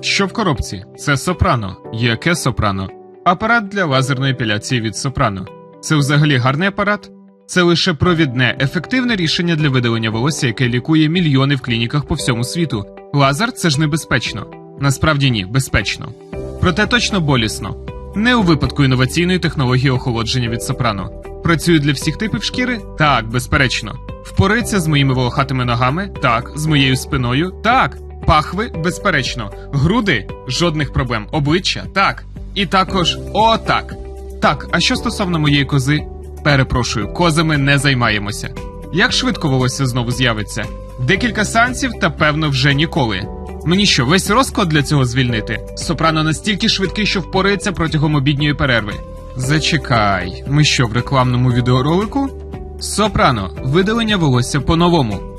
Що в коробці? Це сопрано. Яке сопрано? Апарат для лазерної епіляції від сопрано. Це взагалі гарний апарат? Це лише провідне, ефективне рішення для видалення волосся, яке лікує мільйони в клініках по всьому світу. Лазер це ж небезпечно. Насправді ні, безпечно. Проте точно болісно. Не у випадку інноваційної технології охолодження від сопрано. Працює для всіх типів шкіри? Так, безперечно. Впорається з моїми волохатими ногами? Так, з моєю спиною? Так. Пахви, безперечно. Груди жодних проблем. Обличчя? Так. І також о, так. А що стосовно моєї кози? Перепрошую, козами не займаємося. Як швидко волосся знову з'явиться? Декілька сеансів та певно вже ніколи. Мені що, весь розклад для цього звільнити? Сопрано настільки швидкий, що впорається протягом обідньої перерви. Зачекай, ми що в рекламному відеоролику? Сопрано, видалення волосся по-новому.